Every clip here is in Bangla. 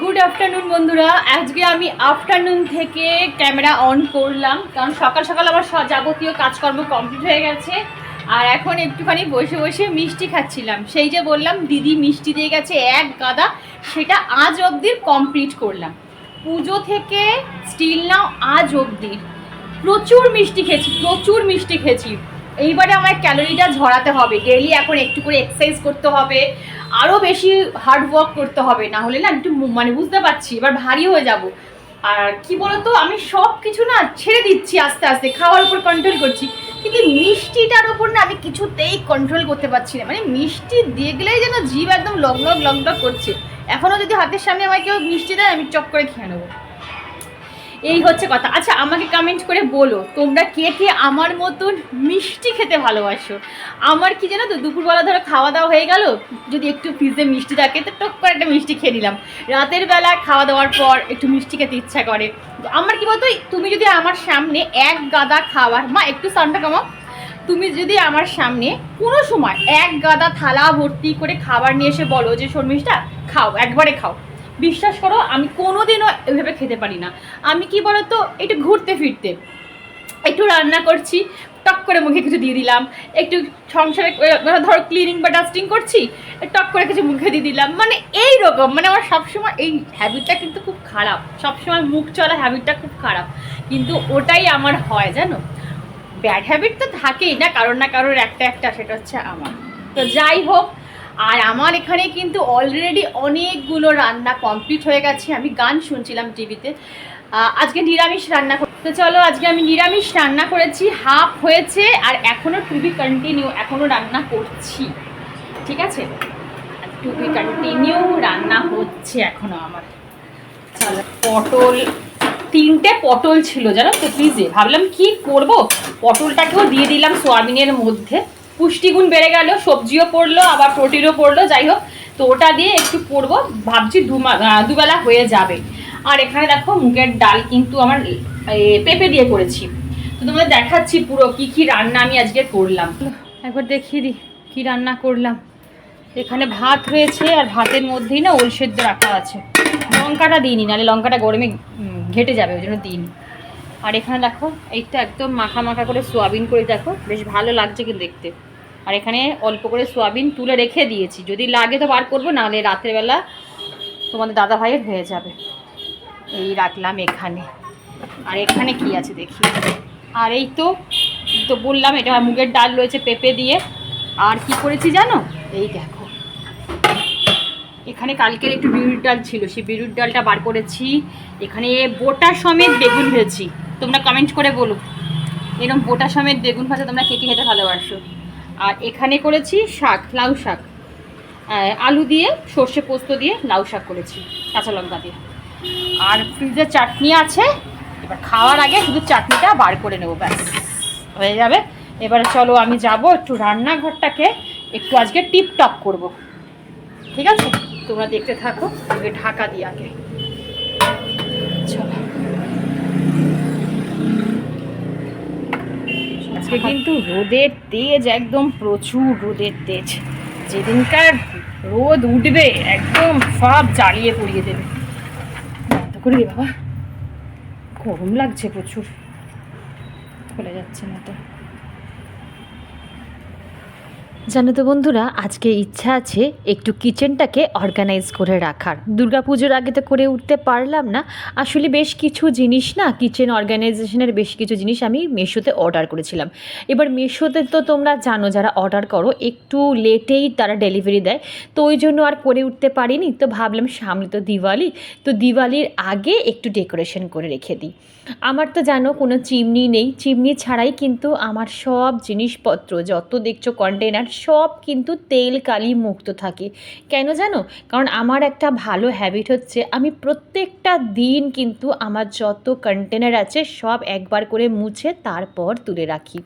গুড আফটারনুন বন্ধুরা। আজকে আমি আফটারনুন থেকে ক্যামেরা অন করলাম, কারণ সকাল সকাল আমার যাবতীয় কাজকর্ম কমপ্লিট হয়ে গেছে। আর এখন একটুখানি বসে বসে মিষ্টি খাচ্ছিলাম। সেই যে বললাম, দিদি মিষ্টি দিয়ে গেছে এক গাদা, সেটা আজ অবধির কমপ্লিট করলাম। পুজো থেকে স্টিল নাও আজ অবধির প্রচুর মিষ্টি খেয়েছি, প্রচুর মিষ্টি খেয়েছি। এইবারে আমার ক্যালোরিটা ঝরাতে হবে। ডেলি এখন একটু করে এক্সারসাইজ করতে হবে। আরও বেশি হার্ড ওয়ার্ক করতে হবে, না হলে না একটু মানে বুঝতে পারছি, এবার ভারী হয়ে যাব। আর কি বলতো, আমি সব কিছু না ছেড়ে দিচ্ছি আস্তে আস্তে, খাওয়ার উপর কন্ট্রোল করছি। কিন্তু মিষ্টিটার উপর না আমি কিছুতেই কন্ট্রোল করতে পারছি না। মানে মিষ্টি দেখলেই যেন জীব একদম লগ লগ লগ করছে। এখনও যদি হাতের সামনে আমাকে কেউ মিষ্টি দেয়, আমি চক করে খেয়ে নেব। এই হচ্ছে কথা। আচ্ছা আমাকে কমেন্ট করে বলো, তোমরা কে কে আমার মতন মিষ্টি খেতে ভালোবাসো? আমার কি জানো তো, দুপুরবেলা ধরো খাওয়া দাওয়া হয়ে গেল, যদি একটু ফ্রিজে মিষ্টি থাকে, তো টক করে একটা মিষ্টি খেয়ে নিলাম। রাতের বেলা খাওয়া দাওয়ার পর একটু মিষ্টি খেতে ইচ্ছা করে। আমার কি বলতো, তুমি যদি আমার সামনে এক গাদা খাবার মা, একটু সাউন্ডটা কমাও। তুমি যদি আমার সামনে কোনো সময় এক গাদা থালা ভর্তি করে খাবার নিয়ে এসে বলো যে, শর্মিষ্ঠা, খাও, একবারে খাও। বিশ্বাস করো, আমি কোনোদিনও এভাবে খেতে পারি না। আমি কি বলতো, একটু ঘুরতে ফিরতে। একটু রান্না করছি, টক করে মুখে কিছু দিয়ে দিলাম। একটু সংসারে ধরো ক্লিনিং বা ডাস্টিং করছি, টক করে কিছু মুখে দিয়ে দিলাম। মানে এই রকম মানে আমার সবসময় এই হ্যাবিটটা কিন্তু খুব খারাপ। সবসময় মুখ চলা হ্যাবিটটা খুব খারাপ। কিন্তু ওটাই আমার হয়, জানো? ব্যাড হ্যাবিট তো থাকেই না, কারোর না কারোর একটা একটা, সেটা হচ্ছে আমার। তো যাই হোক আর আমার এখানে কিন্তু অলরেডি অনেকগুলো রান্না কমপ্লিট হয়ে গেছে। আমি গান শুনছিলাম টিভিতে। আজকে নিরামিষ রান্না কর- তো চলো, আজকে আমি নিরামিষ রান্না করেছি হাফ হয়েছে, আর এখনও টুবি কন্টিনিউ এখনও রান্না করছি। ঠিক আছে? টুবি কন্টিনিউ রান্না হচ্ছে এখনও আমার। চলো, পটল, তিনটে পটল ছিল, জানো তো ফ্রিজে ভাবলাম কি করব? পটলটাকেও দিয়ে দিলাম সোয়াবিনের মধ্যে। পুষ্টিগুণ বেড়ে গেল, সবজিও পড়ল, আবার প্রোটিনও পড়ল, যাই হোক, তো ওটা দিয়ে একটু করব, ভাবছি দু দুবেলা হয়ে যাবে। আর এখানে দেখো মুগের ডাল কিন্তু আমার পেঁপে দিয়ে করেছি। তো তোমাদের দেখাচ্ছি পুরো কি কি রান্না আমি আজকে করলাম। একবার দেখিয়ে দিই কি রান্না করলাম। এখানে ভাত হয়েছে আর ভাতের মধ্যেই না ওল সেদ্ধ রাখা আছে। লঙ্কাটা দিইনি, নাহলে লঙ্কাটা গরমে ঘেটে যাবে, ওই জন্য দিইনি। আর এখানে দেখো, এইটা একদম মাখা মাখা করে সোয়াবিন করে দেখো, বেশ ভালো লাগছে কিন্তু দেখতে। আর এখানে অল্প করে সোয়াবিন তুলে রেখে দিয়েছি। যদি লাগে তো বার করব, নাহলে রাতের বেলা তোমাদের দাদা ভাইয়ের হয়ে যাবে। এই রাখলাম এখানে। আর এখানে কি আছে দেখি। আর এই তো তো বললাম, এটা মুগের ডাল রয়েছে পেঁপে দিয়ে। আর কি করেছি জানো? এই দেখো। এখানে কালকের একটু বিউলির ডাল ছিল, সেই বিউলির ডালটা বার করেছি। এখানে বোটা সমেত বেগুন ভেজেছি। তোমরা কমেন্ট করে বলো। এরকম বোটা সমেত বেগুন ভাজা তোমরা কে কে খেতে ভালোবাসো? আর এখানে করেছি শাক, লাউ শাক। আলু দিয়ে, সর্ষে পোস্ত দিয়ে লাউ শাক করেছি, কাঁচা লঙ্কা দিয়ে। আর ফ্রিজে চাটনি আছে, এবার খাওয়ার আগে শুধু চাটনিটা বার করে নেব, ব্যাস। হয়ে যাবে। এবারে চলো আমি যাব একটু রান্নাঘরটাকে একটু আজকে টিপ টপ করব। ঠিক আছে? তোমরা দেখতে থাকো ঢাকা দিয়ে আগে। চলো। আজকে কিন্তু রোদের তেজ, একদম প্রচুর রোদের তেজ। যেদিনকার রোদ উঠবে, একদম সব জ্বালিয়ে পড়িয়ে দেবে। করে দে বাবা। গরম লাগছে প্রচুর। খুলে যাচ্ছে না তো। জানো তো বন্ধুরা, আজকে ইচ্ছা আছে একটু কিচেনটাকে অর্গানাইজ করে রাখার। দুর্গাপুজোর আগে তো করে উঠতে পারলাম না। আসলে বেশ কিছু জিনিস না কিচেন অর্গানাইজেশনের বেশ কিছু জিনিস আমি মেশোতে অর্ডার করেছিলাম। এবার মেশোতে তো তোমরা জানো, যারা অর্ডার করো, একটু লেটেই তারা ডেলিভারি দেয়। তো ওই জন্য আর করে উঠতে পারিনি। তো ভাবলাম সামনে তো দিওয়ালি, তো দিওয়ালির আগে একটু ডেকোরেশন করে রেখে দিই। আমার তো জানো, কোনো চিমনি নেই। চিমনি ছাড়াই কিন্তু আমার সব জিনিসপত্র, যত দেখছ কন্টেনার সব কিন্তু তেল কালি মুক্ত থাকে। কেন জানো? কারণ আমার একটা ভালো হ্যাবিট হচ্ছে, আমি প্রত্যেকটা দিন কিন্তু আমার যত কন্টেনার আছে সব একবার করে মুছে তারপর তুলে রাখি।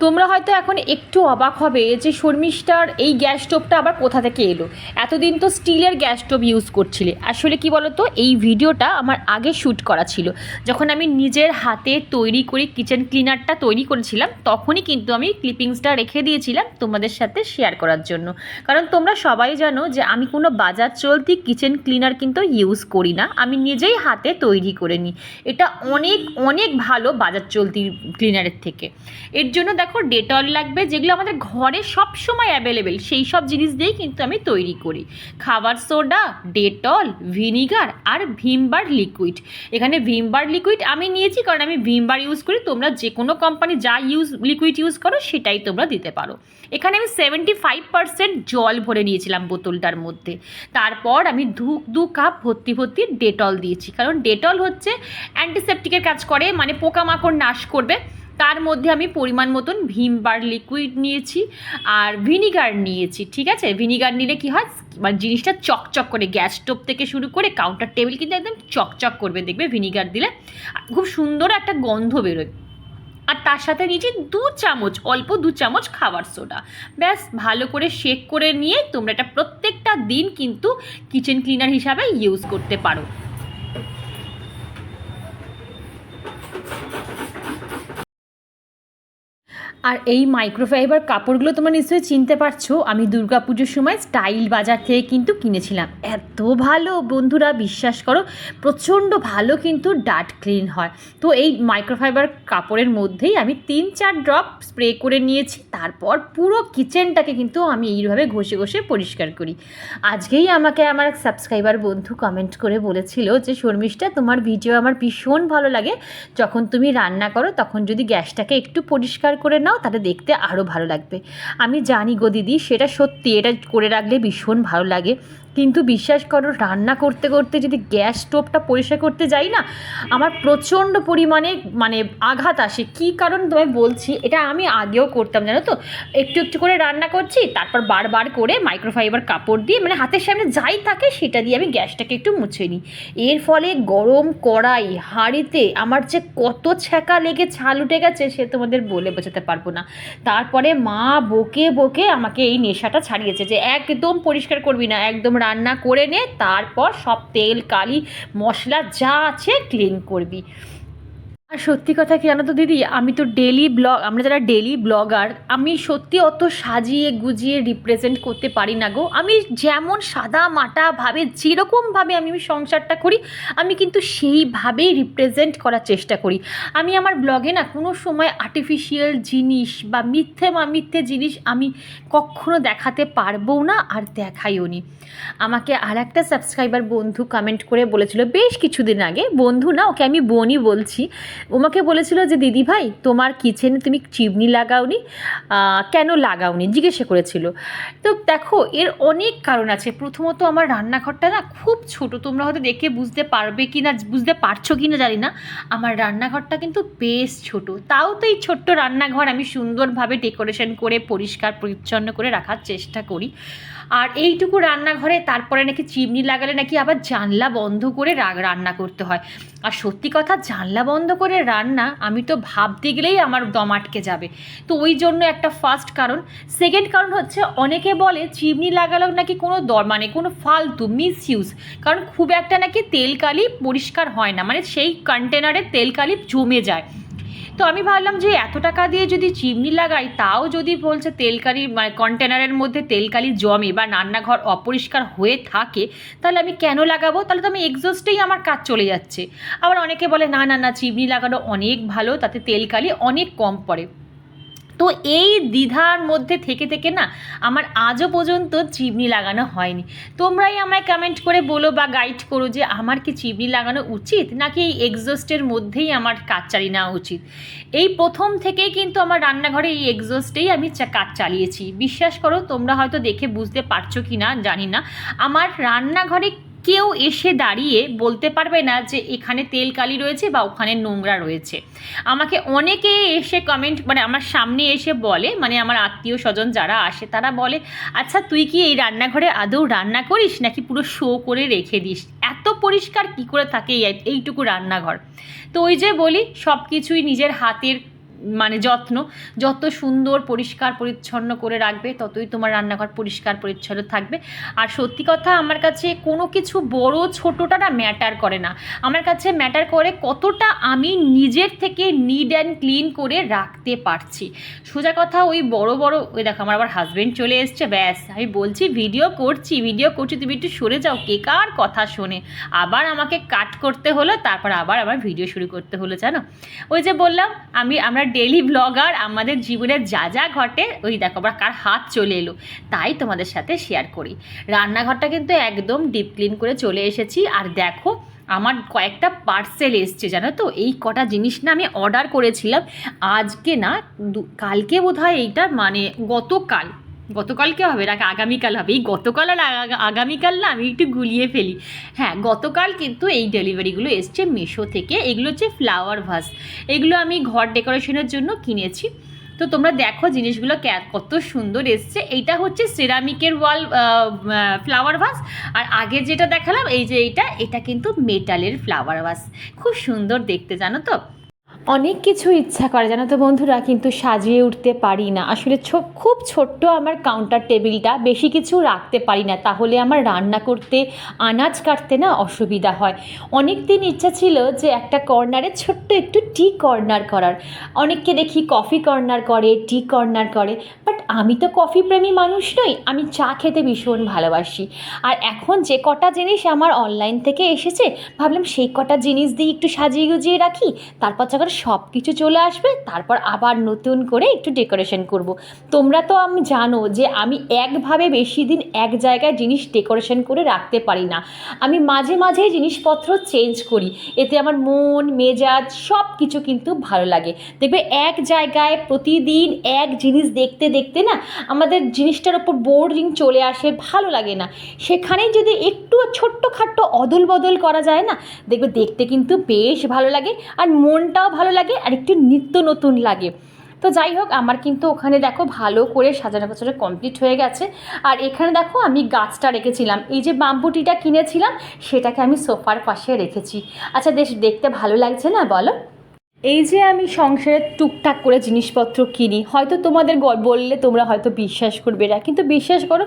তোমরা হয়তো এখন একটু অবাক হবে যে শর্মিষ্ঠার এই গ্যাস স্টোভটা আবার কোথা থেকে এলো? এতদিন তো স্টিলের গ্যাস স্টোভ ইউজ করছিলে। আসলে কি বলো তো এই ভিডিওটা আমার আগে শ্যুট করা ছিল। যখন আমি নিজের হাতে তৈরি করে কিচেন ক্লিনারটা তৈরি করেছিলাম, তখনই কিন্তু আমি ক্লিপিংসটা রেখে দিয়েছিলাম তোমাদের সাথে শেয়ার করার জন্য। কারণ তোমরা সবাই জানো যে আমি কোনো বাজার চলতি কিচেন ক্লিনার কিন্তু ইউজ করি না। আমি নিজেই হাতে তৈরি করে নিই। এটা অনেক অনেক ভালো বাজার চলতি ক্লিনারের থেকে। এর জন্য দেখো, ডেটল লাগবে, যেগুলো আমাদের ঘরে সব সময় অ্যাভেলেবেল সেই সব জিনিস দিয়েই কিন্তু আমি তৈরি করি। খাবার সোডা, ডেটল, ভিনিগার আর ভিমবার লিকুইড এখানে ভিমবার লিকুইড আমি নিয়েছি, কারণ আমি ভিমবার ইউজ করি, তোমরা যে কোনো কোম্পানি যা ইউজ লিকুইড ইউজ করো, সেটাই তোমরা দিতে পারো। এখানে আমি সেভেন্টি ফাইভ পার্সেন্ট জল ভরে নিয়েছিলাম বোতলটার মধ্যে। তারপর আমি দু দু কাপ ভর্তি ভর্তি ডেটল দিয়েছি, কারণ ডেটল হচ্ছে অ্যান্টিসেপটিকের কাজ করে মানে পোকামাকড় নাশ করবে। তার মধ্যে আমি পরিমাণ মতন ভিমবার লিকুইড নিয়েছি আর ভিনিগার নিয়েছি, ঠিক আছে? ভিনিগার নিলে কি হয়? মানে জিনিসটা চকচক করে, গ্যাস স্টোভ থেকে শুরু করে কাউন্টার টেবিল কিন্তু একদম চকচক করবে, দেখবে ভিনিগার দিলে। খুব সুন্দর একটা গন্ধ বেরোয়। আর তার সাথে নিয়েছি দু চামচ, অল্প দু চামচ খাবার সোডা। ব্যাস, ভালো করে শেক করে নিয়ে তোমরা এটা প্রত্যেকটা দিন কিন্তু কিচেন ক্লিনার হিসাবে ইউজ করতে পারো। আর এই মাইক্রোফাইবার কাপড়গুলো তোমরা নিশ্চয়ই চিনতে পারছ। আমি দুর্গা পুজোর সময় স্টাইল বাজার থেকে কিন্তু কিনেছিলাম। এত ভালো বন্ধুরা, বিশ্বাস করো, প্রচণ্ড ভালো কিন্তু ডাট ক্লিন হয়। তো এই মাইক্রোফাইবার কাপড়ের মধ্যেই আমি তিন চার ড্রপ স্প্রে করে নিয়েছি। তারপর পুরো কিচেনটাকে কিন্তু আমি এইভাবে ঘষে ঘষে পরিষ্কার করি। আজকেই আমাকে আমার এক সাবস্ক্রাইবার বন্ধু কমেন্ট করে বলেছিল যে, শর্মিষ্ঠা, তোমার ভিডিও আমার ভীষণ ভালো লাগে। যখন তুমি রান্না করো, তখন যদি গ্যাসটাকে একটু পরিষ্কার করে নাও তাহলে দেখতে আরও ভালো লাগবে। আমি জানি গো দিদি, সেটা সত্যি, এটা করে রাখলে ভীষণ ভালো লাগে। কিন্তু বিশ্বাস করো, রান্না করতে করতে যদি গ্যাস স্টোভটা পরিষ্কার করতে যাই না, আমার প্রচণ্ড পরিমাণে মানে আঘাত আসে। কী কারণ তোমায় বলছি? এটা আমি আগেও করতাম, জানো তো? একটু একটু করে রান্না করছি, তারপর বারবার করে মাইক্রোফাইবার কাপড় দিয়ে মানে হাতের সামনে যাই থাকে, সেটা দিয়ে আমি গ্যাসটাকে একটু মুছে নিই। এর ফলে গরম কড়াই, হাঁড়িতে আমার যে কত ছ্যাঁকা লেগে ছাল উঠে গেছে, সে তোমাদের বলে বোঝাতে পারব না। তারপরে মা বকে বকে আমাকে এই নেশাটা ছাড়িয়েছে যে, একদম পরিষ্কার করবি না, একদম রান্না করে নে তারপর সব তেল কালি মশলা যা আছে ক্লিন করবি। আর সত্যি কথা কি জানো তো দিদি? আমি তো ডেলি ব্লগ আমরা যারা ডেলি ব্লগার আমি সত্যি অত সাজিয়ে গুজিয়ে রিপ্রেজেন্ট করতে পারি না গো। আমি যেমন সাদা মাটা ভাবে যেরকমভাবে আমি সংসারটা করি, আমি কিন্তু সেইভাবেই রিপ্রেজেন্ট করার চেষ্টা করি। আমি আমার ব্লগে না কোনো সময় আর্টিফিশিয়াল জিনিস বা মিথ্যে বা মিথ্যে জিনিস আমি কখনো দেখাতে পারব না আর দেখাইও নি। আমাকে আর একটা সাবস্ক্রাইবার বন্ধু কমেন্ট করে বলেছিল, বেশ কিছুদিন আগে, বন্ধু না, ওকে আমি বোনই বলছি ওমাকে বলেছিল যে, দিদি ভাই, তোমার কিচেনে তুমি চিমনি লাগাওনি কেন লাগাওনি? জিজ্ঞাসা করেছিল। তো দেখো, এর অনেক কারণ আছে। প্রথমত আমার রান্নাঘরটা না খুব ছোট, তোমরা হয়তো দেখে বুঝতে পারবে কি না বুঝতে পারছ কি না জানি না। আমার রান্নাঘরটা কিন্তু বেশ ছোট। তাও তো এই ছোট্ট রান্নাঘর আমি সুন্দরভাবে ডেকোরেশন করে, পরিষ্কার, পরিচ্ছন্ন করে রাখার চেষ্টা করি। আর এইটুকু রান্নাঘরে তারপরে নাকি চিমনি লাগালে নাকি আবার জানলা বন্ধ করে রান্না করতে হয়। আর সত্যি কথা, জানলা বন্ধ করে রান্না আমি তো ভাবতে গেলেই আমার দম আটকে যাবে। তো ওই জন্য একটা ফার্স্ট কারণ। সেকেন্ড কারণ হচ্ছে, অনেকে বলে চিমনি লাগালেও নাকি কোনো দর মানে কোনো ফালতু মিস ইউজ কারণ খুব একটা নাকি তেল কালি পরিষ্কার হয় না। মানে সেই কন্টেনারে তেল কালি জমে যায়। তো আমি ভাবলাম যে এত টাকা দিয়ে যদি চিমনি লাগাই, তাও যদি বলছে তেলকালি মানে কন্টেনারের মধ্যে তেলকালি জমে বা রান্নাঘর অপরিষ্কার হয়ে থাকে, তাহলে আমি কেন লাগাবো? তাহলে তো আমি এক্সস্টেই আমার কাজ চলে যাচ্ছে। আবার অনেকে বলে, না না না, চিমনি লাগানো অনেক ভালো, তাতে তেলকালি অনেক কম পড়ে। তো এই দ্বিধার মধ্যে থেকে থেকে না আমার আজও পর্যন্ত চিমনি লাগানো হয়নি। তোমরাই আমায় কমেন্ট করে বলো বা গাইড করো যে আমার কি চিমনি লাগানো উচিত নাকি এই এক্সস্টের মধ্যেই আমার কাজ চালিয়ে নেওয়া উচিত। এই প্রথম থেকেই কিন্তু আমার রান্নাঘরে এই এক্সস্টেই আমি কাজ চালিয়েছি। বিশ্বাস করো তোমরা হয়তো দেখে বুঝতে পারছ কি না জানি না। আমার রান্নাঘরে কেউ এসে দাঁড়িয়ে বলতে পারবে না যে এখানে তেল কালি রয়েছে বা ওখানে নোংরা রয়েছে। আমাকে অনেকে এসে কমেন্ট মানে আমার সামনে এসে বলে মানে আমার আত্মীয় স্বজন যারা আসে তারা বলে আচ্ছা তুই কি এই রান্নাঘরে আদৌ রান্না করিস? নাকি পুরো শো করে রেখে দিস? এত পরিষ্কার কি করে থাকে এই, এইটুকু রান্নাঘর। তো ওই যে বলি সব কিছুই নিজের হাতের মানে যত্ন, যত সুন্দর, পরিষ্কার, পরিচ্ছন্ন করে রাখবে, ততই তোমার রান্নাঘর পরিষ্কার, পরিচ্ছন্ন থাকবে। আর সত্যি কথা, আমার কাছে কোনো কিছু বড়, ছোটোটা না ম্যাটার করে না। আমার কাছে ম্যাটার করে কতটা আমি নিজের থেকে নিড অ্যান্ড ক্লিন করে রাখতে পারছি। সোজা কথা, ওই বড় বড়, ওই দেখো, আমার আবার হাজব্যান্ড চলে এসছে। ব্যাস, আমি বলছি ভিডিও করছি ভিডিও করছি, তুমি একটু সরে যাও, কে কার কথা শোনে? আবার আমাকে কাট করতে হলো, তারপর আবার আমার ভিডিও শুরু করতে হলো, জানো? ওই যে বললাম, আমি, আমরা ডেলি ব্লগার আমাদের জীবনে যা যা ঘটে, ওই দেখো আবার কার হাত চলে এলো, তাই তোমাদের সাথে শেয়ার করি। রান্নাঘরটা কিন্তু একদম ডিপ ক্লিন করে চলে এসেছি, আর দেখো আমার কয়েকটা পার্সেল এসছে, জানো তো? এই কটা জিনিস না আমি অর্ডার করেছিলাম, আজকে না কালকে বোধ হয় এইটা মানে গতকাল গতকালকে হবে নাকি আগামীকাল হবে। এই গতকাল আর আগা- আগামীকাল না আমি একটু গুলিয়ে ফেলি। হ্যাঁ গতকাল কিন্তু এই ডেলিভারিগুলো এসছে মিশো থেকে। এগুলো হচ্ছে ফ্লাওয়ার ভাস এগুলো আমি ঘর ডেকোরেশনের জন্য কিনেছি। তো তোমরা দেখো জিনিসগুলো কত সুন্দর এসছে। এইটা হচ্ছে সিরামিকের ওয়াল ফ্লাওয়ার ভাস আর আগে যেটা দেখালাম, এই যে এইটা, এটা কিন্তু মেটালের ফ্লাওয়ার ভাস খুব সুন্দর দেখতে, জানো তো? অনেক কিছু ইচ্ছা করে, জানো তো বন্ধুরা, কিন্তু সাজিয়ে উঠতে পারি না। আসলে খুব ছোট্ট আমার কাউন্টার টেবিলটা বেশি কিছু রাখতে পারি না। তাহলে আমার রান্না করতে, আনাজ কাটতে না অসুবিধা হয়। অনেক দিন ইচ্ছা ছিল যে একটা কর্নারে ছোট্ট একটু টি কর্নার করার। অনেককে দেখি কফি কর্নার করে টি কর্নার করে। বাট আমি তো কফি প্রেমী মানুষ নই, আমি চা খেতে ভীষণ ভালোবাসি। আর এখন যে কটা জিনিস আমার অনলাইন থেকে এসেছে, ভাবলাম সেই কটা জিনিস দিয়ে একটু সাজিয়ে গুজিয়ে রাখি, তারপর যখন সব কিছু চলে আসবে, তারপর আবার নতুন করে একটু ডেকোরেশন করব। তোমরা তো আমি জানো যে আমি একভাবে বেশি দিন এক জায়গায় জিনিস ডেকোরেশন করে রাখতে পারি না। আমি মাঝে মাঝে জিনিসপত্র চেঞ্জ করি, এতে আমার মন, মেজাজ সব কিছু কিন্তু ভালো লাগে। দেখবে এক জায়গায় প্রতিদিন এক জিনিস দেখতে দেখতে না আমাদের জিনিসটার ওপর বোর্ডিং চলে আসে, ভালো লাগে না। সেখানেই যদি একটু ছোট্টখাট্ট অদল বদল করা যায় না, দেখবে দেখতে কিন্তু বেশ ভালো লাগে আর মনটাও ভালো লাগে আর একটু নিত্য নতুন লাগে। তো যাই হোক, আমার কিন্তু ওখানে দেখো ভালো করে সাজানো গোছানো কমপ্লিট হয়ে গেছে। আর এখানে দেখো আমি গাছটা রেখেছিলাম। এই যে বাম্বুটিটা কিনেছিলাম, সেটাকে আমি সোফার পাশে রেখেছি। আচ্ছা বেশ দেখতে ভালো লাগছে না বলো? এই যে আমি সংসারের টুকটাক করে জিনিসপত্র কিনি, হয়তো তোমাদের বললে তোমরা হয়তো বিশ্বাস করবে না কিন্তু বিশ্বাস করো,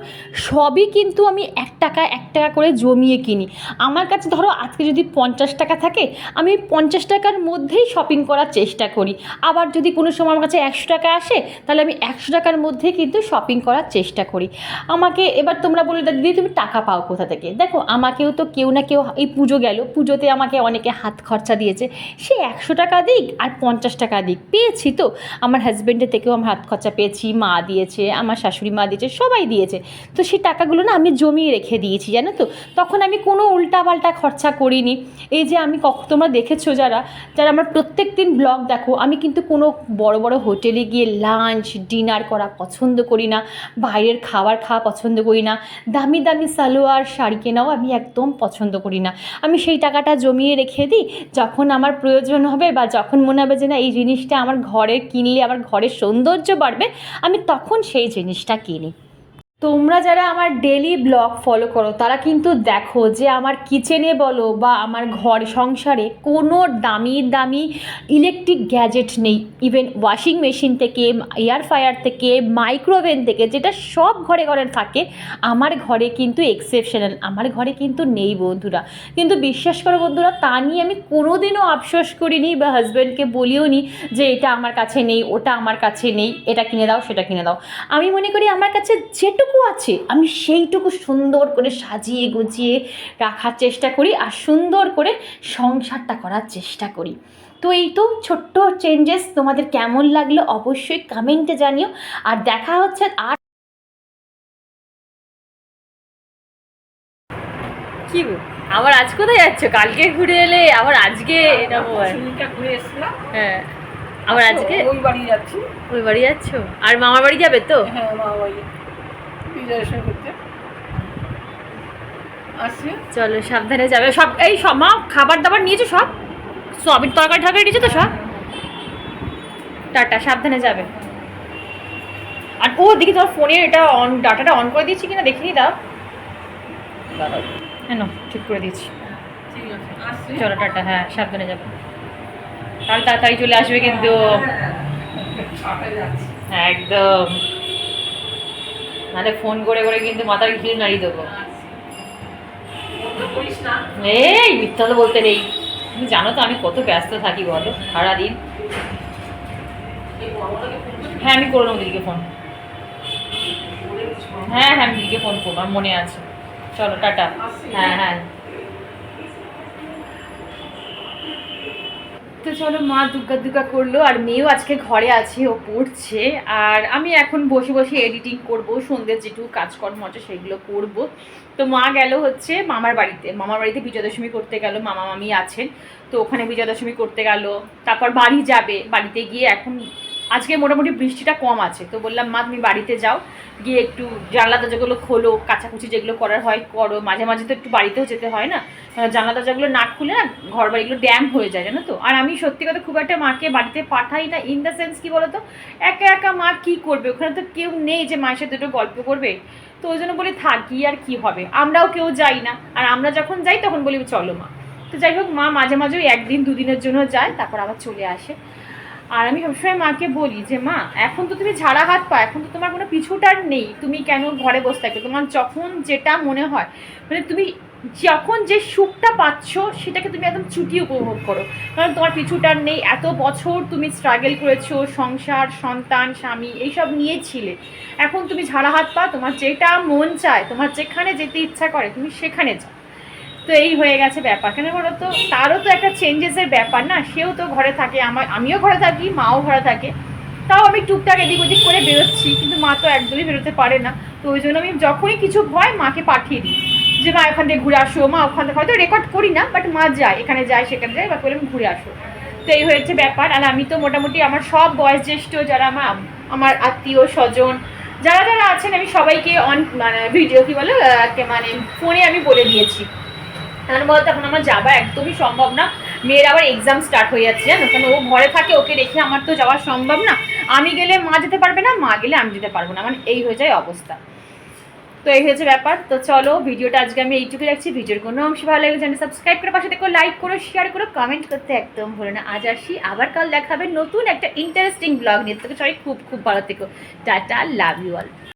সবই কিন্তু আমি এক টাকা এক টাকা করে জমিয়ে কিনি। আমার কাছে ধরো আজকে যদি পঞ্চাশ টাকা থাকে, আমি পঞ্চাশ টাকার মধ্যেই শপিং করার চেষ্টা করি। আবার যদি কোনো সময় আমার কাছে একশো টাকা আসে, তাহলে আমি একশো টাকার মধ্যেই কিন্তু শপিং করার চেষ্টা করি। আমাকে এবার তোমরা বলে দিদি তুমি টাকা পাও কোথা থেকে? দেখো, আমাকেও তো কেউ না কেউ, এই পুজো গেল, পুজোতে আমাকে অনেকে হাত খরচা দিয়েছে। সে একশো টাকা দিক আর পঞ্চাশ টাকা দিক। পেয়েছি তো। আমার হাজব্যান্ডের থেকেও আমার হাত খরচা পেয়েছি, মা দিয়েছে, আমার শাশুড়ি মা দিয়েছে, সবাই দিয়েছে। তো সেই টাকাগুলো না আমি জমিয়ে রেখে দিয়েছি, জানো তো। তখন আমি কোনো উল্টাপাল্টা খরচা করিনি। এই যে আমি কখ, তোমরা দেখেছ যারা যারা আমার প্রত্যেক দিন ব্লগ দেখো, আমি কিন্তু কোনো বড় বড় হোটেলে গিয়ে লাঞ্চ ডিনার করা পছন্দ করি না। বাইরের খাবার খাওয়া পছন্দ করি না। দামি দামি সালোয়ার, শাড়ি কেনাও আমি একদম পছন্দ করি না। আমি সেই টাকাটা জমিয়ে রেখে দিই, যখন আমার প্রয়োজন হবে বা যখন মনে হবে যে না, এই জিনিসটা আমার ঘরে কিনলে, আমার ঘরের সৌন্দর্য বাড়বে, আমি তখন সেই জিনিসটা কিনি। তোমরা যারা আমার ডেলি ব্লগ ফলো করো, তারা কিন্তু দেখো যে আমার কিচেনে বলো বা আমার ঘর সংসারে কোনো দামি দামি ইলেকট্রিক গ্যাজেট নেই। ইভেন ওয়াশিং মেশিন থেকে এয়ার ফায়ার থেকে মাইক্রোওভেন থেকে, যেটা সব ঘরে ঘরে থাকে, আমার ঘরে কিন্তু এক্সেপশনাল আমার ঘরে কিন্তু নেই বন্ধুরা। কিন্তু বিশ্বাস করো বন্ধুরা, তা নিয়ে আমি কোনোদিনও আফসোস করিনি বা হাজব্যান্ডকে বলিও নি যে এটা আমার কাছে নেই, ওটা আমার কাছে নেই, এটা কিনে দাও, সেটা কিনে দাও। আমি মনে করি আমার কাছে যেটুকু আছে। আমি সেইটুকু সুন্দর করে সাজিয়ে গুছিয়ে রাখার চেষ্টা করি আর সুন্দর করে সংসারটা করার চেষ্টা করি। তো এই তো ছোট্ট চেঞ্জেস তোমাদের কেমন লাগল অবশ্যই কমেন্টে জানিও। আর দেখা হচ্ছে আর কি গো? আবার আজ কোথায় যাচ্ছ? কালকে ঘুরে এলে আবার আজকে ঘুরে হ্যাঁ। আবার আজকে? ওই বাড়ি যাচ্ছি। ওই বাড়ি যাচ্ছ? আর মামার বাড়ি যাবে তো? হ্যাঁ মা বাড়ি। করতে আসছি চলো সাবধানে যাবে সব এই সব মা খাবার দাবার নিয়েছো সব সবিন তরকারি টরকারি নিয়েছো তো সব টাটা সাবধানে যাবে আর ও দেখি তোমার ফোনের এটা অন ডাটাটা অন করে দিয়েছি কিনা দেখে নি দাও হ্যাঁ ঠিক করে দিয়েছি ঠিক আছে চলো টাটা হ্যাঁ সাবধানে যাবে কাল তাড়াতাড়ি চলে আসবে কিন্তু একদম নাহলে ফোন করে করে কিন্তু মাথার ঘিরে নাড়িয়ে দেবো। এই, মিথ্যা তো বলতে নেই। তুমি জানো তো আমি কত ব্যস্ত থাকি বলো, সারাদিন। হ্যাঁ আমি করে নেব দিদিকে ফোন। হ্যাঁ হ্যাঁ আমি দিদিকে ফোন করব, আমার মনে আছে। চলো, টাটা। হ্যাঁ হ্যাঁ তো চলো, মা দুর্গা দুর্গা করল, আর মেয়েও আজকে ঘরে আছে, ও পড়ছে, আর আমি এখন বসে বসে এডিটিং করব, সন্ধ্যের যেটুকু কাজকর্ম আছে সেগুলো করব। তো মা গেল হচ্ছে মামার বাড়িতে মামার বাড়িতে বিজয়া দশমী করতে গেল মামা মামি আছেন, তো ওখানে বিজয়া দশমী করতে গেল, তারপর বাড়ি যাবে, বাড়িতে গিয়ে এখন আজকে মোটামুটি বৃষ্টিটা কম আছে, তো বললাম, মা, তুমি বাড়িতে যাও। গিয়ে একটু জানলা দরজাগুলো খোলো, কাচাকুচি যেগুলো করার হয় করো। মাঝে মাঝে তো একটু বাড়িতেও যেতে হয় না। জানলা দরজাগুলো না খুলে না ঘর বাড়িগুলো ড্যাম হয়ে যায়, জানো তো? আর আমি সত্যি কথা খুব একটা মাকে বাড়িতে পাঠাই না ইন দ্য সেন্স কী বলো তো একা একা মা কি করবে? ওখানে তো কেউ নেই যে মায়ের সাথে দুটো গল্প করবে। তো ওই জন্য বলি, থাকি আর কি হবে? আমরাও কেউ যাই না। আর আমরা যখন যাই, তখন বলি, চলো মা। তো যাই হোক, মা মাঝে মাঝে একদিন, দুদিনের জন্য যায়, তারপর আবার চলে আসে। আর আমি সবসময় মাকে বলি যে, মা, এখন তো তুমি ঝাড়া হাত পা এখন তো তোমার কোনো পিছুটার নেই। তুমি কেন ঘরে বসে থাকো তোমার যখন যেটা মনে হয় মানে তুমি যখন যে সুখটা পাচ্ছ, সেটাকে তুমি একদম ছুটি উপভোগ করো। কারণ তোমার পিছুটার নেই, এত বছর তুমি স্ট্রাগল করেছ, সংসার, সন্তান, স্বামী, এইসব নিয়েছিলে। এখন তুমি ঝাড়া হাত পা তোমার যেটা মন চায়, তোমার যেখানে যেতে ইচ্ছা করে, তুমি সেখানে যাও। তো এই হয়ে গেছে ব্যাপার। কেন বলো তো? তারও তো একটা চেঞ্জেসের ব্যাপার না? সেও তো ঘরে থাকে, আমার, আমিও ঘরে থাকি, মাও ঘরে থাকে। তাও আমি টুকটাক এদিক ওদিক করে বেরোচ্ছি, কিন্তু মা তো একদমই বেরোতে পারে না। তো ওই জন্য আমি যখনই কিছু হয় মাকে পাঠিয়ে দিই। যে মা এখান থেকে ঘুরে আসো, মা ওখান থেকে, হয়তো রেকর্ড করি না বাট মা যায়, এখানে যায়, সেখানে যায় বা আমি ঘুরে আসো। তো এই হয়েছে ব্যাপার, আর আমি তো মোটামুটি আমার সব বয়োজ্যেষ্ঠ যারা আমার আমার আত্মীয় স্বজন, যারা যারা আছেন, আমি সবাইকে অন মানে ভিডিও কি বলে মানে ফোনে আমি বলে দিয়েছি। কারণ বলতো এখন আমার যাওয়া একদমই সম্ভব না। মেয়ের আবার এক্সাম স্টার্ট হয়ে যাচ্ছে, জানো? কারণ ও ঘরে থাকে, ওকে রেখে আমার তো যাওয়া সম্ভব না। আমি গেলে মা যেতে পারবে না, মা গেলে আমি যেতে পারব না। মানে এই হয়ে যায় অবস্থা। তো এই হয়েছে ব্যাপার। তো চলো, ভিডিওটা আজকে আমি এইটুকু রাখছি। ভিডিওর কোনো অংশ ভালো লাগে জানি সাবস্ক্রাইব করে পাশে দেখো লাইক করো শেয়ার করো কমেন্ট করতে একদম ভুলো না। আজ আসি, আবার কাল দেখাবে নতুন একটা ইন্টারেস্টিং ব্লগ নিয়ে। তোকে সবাই খুব খুব ভালো থেকো। Tata love you all